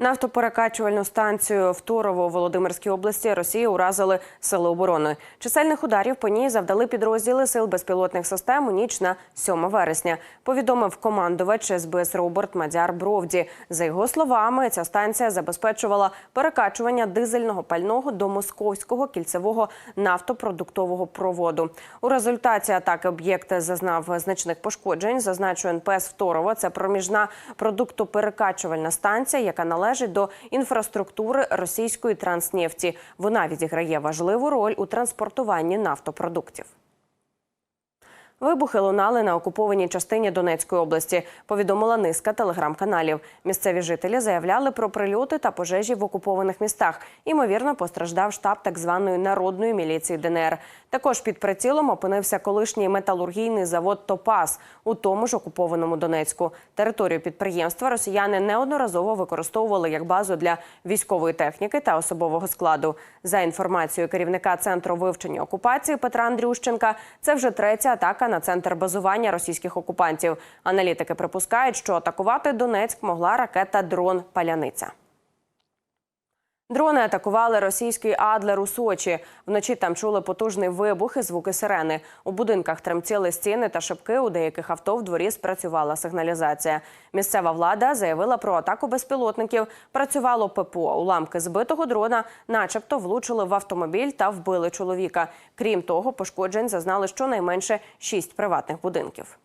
Нафтоперекачувальну станцію в Турово у Володимирській області Росії уразили сили оборони. Чисельних ударів по ній завдали підрозділи сил безпілотних систем у ніч на 7 вересня. Повідомив командувач СБС Роберт Мадяр Бровді. За його словами, ця станція забезпечувала перекачування дизельного пального до московського кільцевого нафтопродуктового проводу. У результаті атаки об'єкт зазнав значних пошкоджень. Зазначу НПС Второва. Це проміжна продуктоперекачувальна станція, яка належить до інфраструктури російської транснефті. Вона відіграє важливу роль у транспортуванні нафтопродуктів. Вибухи лунали на окупованій частині Донецької області. Повідомила низка телеграм-каналів. Місцеві жителі заявляли про прильоти та пожежі в окупованих містах. Імовірно, постраждав штаб так званої народної міліції ДНР. Також під прицілом опинився колишній металургійний завод Топас у тому ж окупованому Донецьку. Територію підприємства росіяни неодноразово використовували як базу для військової техніки та особового складу. За інформацією керівника центру вивчення окупації Петра Андрющенка, це вже третя атака на центр базування російських окупантів. Аналітики припускають, що атакувати Донецьк могла ракета дрон Паляниця. Дрони атакували російський Адлер у Сочі. Вночі там чули потужний вибух і звуки сирени. У будинках тремтіли стіни та шибки. У деяких авто в дворі спрацювала сигналізація. Місцева влада заявила про атаку безпілотників. Працювало ППО. Уламки збитого дрона, начебто, влучили в автомобіль та вбили чоловіка. Крім того, пошкоджень зазнали щонайменше шість приватних будинків.